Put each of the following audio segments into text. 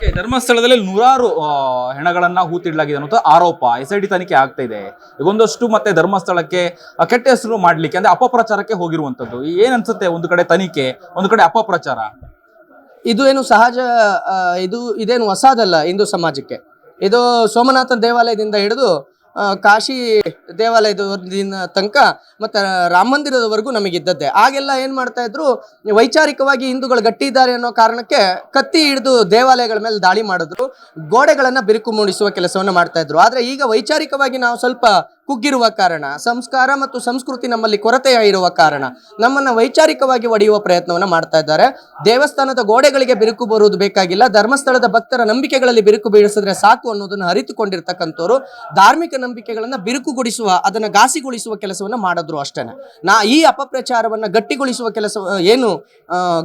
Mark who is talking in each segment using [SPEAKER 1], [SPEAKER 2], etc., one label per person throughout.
[SPEAKER 1] ಧರ್ಮಸ್ಥಳದಲ್ಲಿ ನೂರಾರು ಹೆಣಗಳನ್ನ ಹೂತಿಡ್ಲಾಗಿದೆ ಅನ್ನೋದು ಆರೋಪ ಎಸ್ ಐ ಡಿ ತನಿಖೆ ಆಗ್ತಾ ಇದೆ ಮತ್ತೆ ಧರ್ಮಸ್ಥಳಕ್ಕೆ ಕೆಟ್ಟ ಹೆಸರು ಮಾಡ್ಲಿಕ್ಕೆ, ಅಂದ್ರೆ ಅಪಪ್ರಚಾರಕ್ಕೆ ಹೋಗಿರುವಂತದ್ದು. ಏನ್ ಅನ್ಸುತ್ತೆ ಒಂದು ಕಡೆ ತನಿಖೆ, ಒಂದು ಕಡೆ ಅಪಪ್ರಚಾರ?
[SPEAKER 2] ಇದು ಏನು ಸಹಜ ಇದು ಇದೇನು ಹೊಸದಲ್ಲ ಹಿಂದೂ ಸಮಾಜಕ್ಕೆ. ಇದು ಸೋಮನಾಥ ದೇವಾಲಯದಿಂದ ಹಿಡಿದು ಕಾಶಿ ದೇವಾಲಯದ ತನಕ ಮತ್ತು ರಾಮ ಮಂದಿರದವರೆಗೂ ನಮಗಿದ್ದದ್ದೇ. ಆಗೆಲ್ಲ ಏನು ಮಾಡ್ತಾ ಇದ್ರು, ವೈಚಾರಿಕವಾಗಿ ಹಿಂದೂಗಳು ಗಟ್ಟಿ ಇದ್ದಾರೆ ಅನ್ನೋ ಕಾರಣಕ್ಕೆ ಕತ್ತಿ ಹಿಡಿದು ದೇವಾಲಯಗಳ ಮೇಲೆ ದಾಳಿ ಮಾಡಿದ್ರು, ಗೋಡೆಗಳನ್ನು ಬಿರುಕು ಮೂಡಿಸುವ ಕೆಲಸವನ್ನು ಮಾಡ್ತಾ ಇದ್ರು. ಆದರೆ ಈಗ ವೈಚಾರಿಕವಾಗಿ ನಾವು ಸ್ವಲ್ಪ ಕುಗ್ಗಿರುವ ಕಾರಣ ಸಂಸ್ಕಾರ ಮತ್ತು ಸಂಸ್ಕೃತಿ ನಮ್ಮಲ್ಲಿ ಕೊರತೆ ಇರುವ ಕಾರಣ ನಮ್ಮನ್ನು ವೈಚಾರಿಕವಾಗಿ ಒಡೆಯುವ ಪ್ರಯತ್ನವನ್ನು ಮಾಡ್ತಾ ಇದ್ದಾರೆ. ದೇವಸ್ಥಾನದ ಗೋಡೆಗಳಿಗೆ ಬಿರುಕು ಬರುವುದು ಬೇಕಾಗಿಲ್ಲ. ಧರ್ಮಸ್ಥಳದ ಭಕ್ತರ ನಂಬಿಕೆಗಳಲ್ಲಿ ಬಿರುಕು ಬೀಳಿಸಿದ್ರೆ ಸಾಕು ಅನ್ನೋದನ್ನು ಅರಿತುಕೊಂಡಿರ್ತಕ್ಕಂಥವ್ರು ಧಾರ್ಮಿಕ ನಂಬಿಕೆಗಳನ್ನ ಬಿರುಕುಗೊಳಿಸುವ ಅದನ್ನ ಘಾಸಿಗೊಳಿಸುವ ಕೆಲಸವನ್ನ ಮಾಡಿದ್ರು ಅಷ್ಟೇ ನಾ ಈ ಅಪಪ್ರಚಾರವನ್ನ ಗಟ್ಟಿಗೊಳಿಸುವ ಕೆಲಸ ಏನು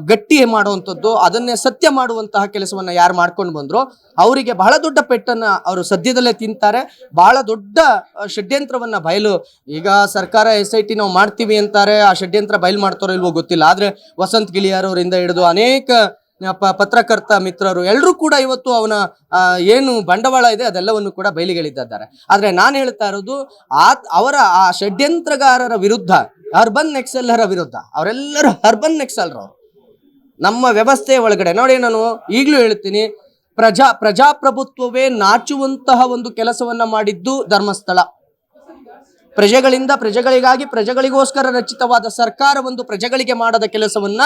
[SPEAKER 2] ಗಟ್ಟಿ ಮಾಡುವಂಥದ್ದು ಅದನ್ನೇ ಸತ್ಯ ಮಾಡುವಂತಹ ಕೆಲಸವನ್ನ ಯಾರು ಮಾಡ್ಕೊಂಡು ಬಂದ್ರು ಅವರಿಗೆ ಬಹಳ ದೊಡ್ಡ ಪೆಟ್ಟನ್ನ ಅವರು ಸದ್ಯದಲ್ಲೇ ತಿಂತಾರೆ. ಬಹಳ ದೊಡ್ಡ ಆ, ಷಡ್ಯಂತ್ರವನ್ನ ಬಯಲು ಈಗ ಸರ್ಕಾರ ಎಸ್ ಐ ಟಿ ನಾವು ಮಾಡ್ತೀವಿ ಅಂತಾರೆ, ಆ ಷಡ್ಯಂತ್ರ ಬಯಲು ಮಾಡ್ತಾರೋ ಇಲ್ವೋ ಗೊತ್ತಿಲ್ಲ. ಆದ್ರೆ ವಸಂತ್ ಗಿಳಿಯಾರ್ ಅವರಿಂದ ಹಿಡಿದು ಅನೇಕ ಪತ್ರಕರ್ತ ಮಿತ್ರರು ಎಲ್ಲರೂ ಕೂಡ ಇವತ್ತು ಅವನ ಏನು ಬಂಡವಾಳ ಇದೆ ಅದೆಲ್ಲವನ್ನು ಕೂಡ ಬಯಲಿಗೆಳಿದ್ದಾರೆ ಆದ್ರೆ ನಾನು ಹೇಳ್ತಾ ಇರೋದು ಆ ಅವರ ಆ ಷಡ್ಯಂತ್ರಗಾರರ ವಿರುದ್ಧ, ಅರ್ಬನ್ ನೆಕ್ಸಲ್ಲರ ವಿರುದ್ಧ, ಅವರೆಲ್ಲರೂ ಅರ್ಬನ್ ನೆಕ್ಸಲ್ರು ನಮ್ಮ ವ್ಯವಸ್ಥೆ ಒಳಗಡೆ, ನೋಡಿ ನಾನು ಈಗಲೂ ಹೇಳ್ತೀನಿ, ಪ್ರಜಾ, ಪ್ರಜಾಪ್ರಭುತ್ವವೇ ನಾಚುವಂತಹ ಒಂದು ಕೆಲಸವನ್ನ ಮಾಡಿದ್ದು ಧರ್ಮಸ್ಥಳ. ಪ್ರಜೆಗಳಿಂದ ಪ್ರಜೆಗಳಿಗಾಗಿ ಪ್ರಜೆಗಳಿಗೋಸ್ಕರ ರಚಿತವಾದ ಸರ್ಕಾರ ಒಂದು ಪ್ರಜೆಗಳಿಗೆ ಮಾಡದ ಕೆಲಸವನ್ನ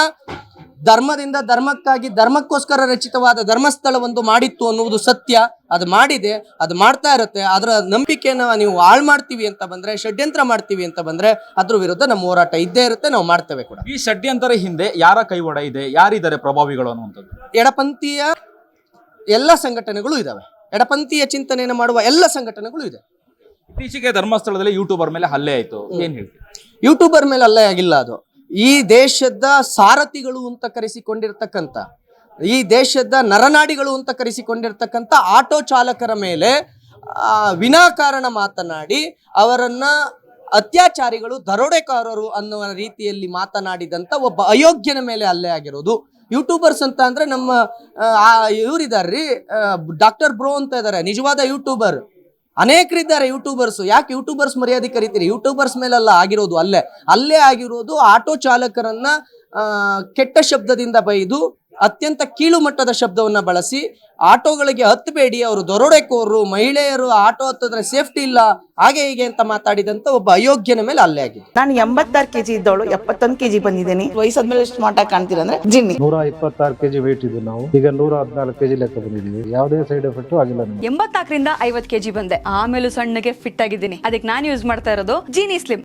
[SPEAKER 2] ಧರ್ಮದಿಂದ ಧರ್ಮಕ್ಕಾಗಿ ಧರ್ಮಕ್ಕೋಸ್ಕರ ರಚಿತವಾದ ಧರ್ಮಸ್ಥಳ ಒಂದು ಮಾಡಿತ್ತು ಅನ್ನುವುದು ಸತ್ಯ. ಅದು ಮಾಡಿದೆ ಅದು ಮಾಡ್ತಾ ಇರುತ್ತೆ. ಅದರ ನಂಬಿಕೆಯನ್ನು ನೀವು ಹಾಳು ಮಾಡ್ತೀವಿ ಅಂತ ಬಂದ್ರೆ ಷಡ್ಯಂತ್ರ ಮಾಡ್ತೀವಿ ಅಂತ ಬಂದ್ರೆ ಅದ್ರ ವಿರುದ್ಧ ನಮ್ಮ ಹೋರಾಟ ಇದ್ದೇ ಇರುತ್ತೆ ನಾವು ಮಾಡ್ತೇವೆ ಕೂಡ.
[SPEAKER 1] ಈ ಷಡ್ಯಂತರ ಹಿಂದೆ ಯಾರ ಕೈವಾಡ ಇದೆ? ಯಾರಿದ್ದಾರೆ ಪ್ರಭಾವಿಗಳು ಅನ್ನುವಂಥದ್ದು?
[SPEAKER 2] ಎಡಪಂಥೀಯ ಎಲ್ಲ ಸಂಘಟನೆಗಳು ಇದಾವೆ. ಎಡಪಂಥೀಯ ಚಿಂತನೆಯನ್ನು ಮಾಡುವ ಎಲ್ಲ ಸಂಘಟನೆಗಳು ಇದೆ.
[SPEAKER 1] ಇತ್ತೀಚೆಗೆ ಧರ್ಮಸ್ಥಳದಲ್ಲಿ ಯೂಟ್ಯೂಬರ್ ಮೇಲೆ ಹಲ್ಲೆ ಆಯ್ತು. ಏನ್ ಹೇಳ್ತೀವಿ
[SPEAKER 2] ಯೂಟ್ಯೂಬರ್ ಮೇಲೆ ಹಲ್ಲೆ ಆಗಿಲ್ಲ ಅದು. ಈ ದೇಶದ ಸಾರಥಿಗಳು ಅಂತ ಕರೆಸಿಕೊಂಡಿರ್ತಕ್ಕಂಥ ಈ ದೇಶದ ನರನಾಡಿಗಳು ಅಂತ ಕರೆಸಿಕೊಂಡಿರ್ತಕ್ಕಂಥ ಆಟೋ ಚಾಲಕರ ಮೇಲೆ ವಿನಾಕಾರಣ ಮಾತನಾಡಿ ಅವರನ್ನ ಅತ್ಯಾಚಾರಿಗಳು ದರೋಡೆಕಾರರು ಅನ್ನುವ ರೀತಿಯಲ್ಲಿ ಮಾತನಾಡಿದಂತ ಒಬ್ಬ ಅಯೋಗ್ಯನ ಮೇಲೆ ಹಲ್ಲೆ ಆಗಿರೋದು. ಯೂಟ್ಯೂಬರ್ಸ್ ಅಂತ ಅಂದ್ರೆ ನಮ್ಮ ಇವರಿದಾರ್ರಿ ಡಾಕ್ಟರ್ ಬ್ರೋ ಅಂತ ಇದ್ದಾರೆ ನಿಜವಾದ ಯೂಟ್ಯೂಬರ್ ಅನೇಕರಿದ್ದಾರೆ ಯೂಟ್ಯೂಬರ್ಸ್ ಯಾಕೆ ಯೂಟ್ಯೂಬರ್ಸ್ ಮರ್ಯಾದೆ ಕರಿತೀರಿ? ಯೂಟ್ಯೂಬರ್ಸ್ ಮೇಲೆಲ್ಲ ಆಗಿರೋದು ಅಲ್ಲೇ. ಅಲ್ಲೇ ಆಗಿರೋದು ಆಟೋ ಚಾಲಕರನ್ನ ಕೆಟ್ಟ ಶಬ್ದದಿಂದ ಬೈದು ಅತ್ಯಂತ ಕೀಳು ಮಟ್ಟದ ಶಬ್ದವನ್ನ ಬಳಸಿ ಆಟೋಗಳಿಗೆ ಹತ್ತಬೇಡಿ ಅವರು ದರೋಡೆಕೋರು ಮಹಿಳೆಯರು ಆಟೋ ಹತ್ತಿದ್ರೆ ಸೇಫ್ಟಿ ಇಲ್ಲ ಹಾಗೆ ಹೀಗೆ ಅಂತ ಮಾತಾಡಿದಂತ ಒಬ್ಬ ಅಯೋಗ್ಯನ ಮೇಲೆ ಅಲ್ಲೇ ಆಗಿದೆ.
[SPEAKER 3] ನಾನು ಎಂಬತ್ತಾರು ಕೆಜಿ ಇದ್ದವಳು ಎಪ್ಪತ್ತೊಂದು ಕೆಜಿ ಬಂದಿದ್ದೀನಿ. ವಯಸ್ಸಾದ್ಮೇಲೆ ಸ್ಮಾರ್ಟ್ ಆಗಿ ಕಾಣ್ತೀರ ಅಂದ್ರೆ ಜಿನ್ನಿ.
[SPEAKER 4] ನೂರ ಇಪ್ಪತ್ತಾರು ಕೆಜಿ ವೇಟ್ ಇದ್ದು ನಾವು. ಈಗ ನೂರ ಹದಿನಾಲ್ಕು ಕೆಜಿ ಲೆಕ್ಕ ಬಂದಿದ್ದೀವಿ. ಯಾವುದೇ ಸೈಡ್ ಎಫೆಕ್ಟ್ ಆಗಿಲ್ಲ ಎಂಬತ್ತಾಕರಿಂದ
[SPEAKER 5] ಎಂಬತ್ನಾಲ್ಕರಿಂದ ಐವತ್ ಕೆಜಿ ಬಂದೆ. ಆಮೇಲೆ ಸಣ್ಣಗೆ ಫಿಟ್ ಆಗಿದ್ದೀನಿ. ಅದಕ್ಕೆ ನಾನು ಯೂಸ್ ಮಾಡ್ತಾ ಇರೋದು ಜೀನಿ ಸ್ಲಿಮ್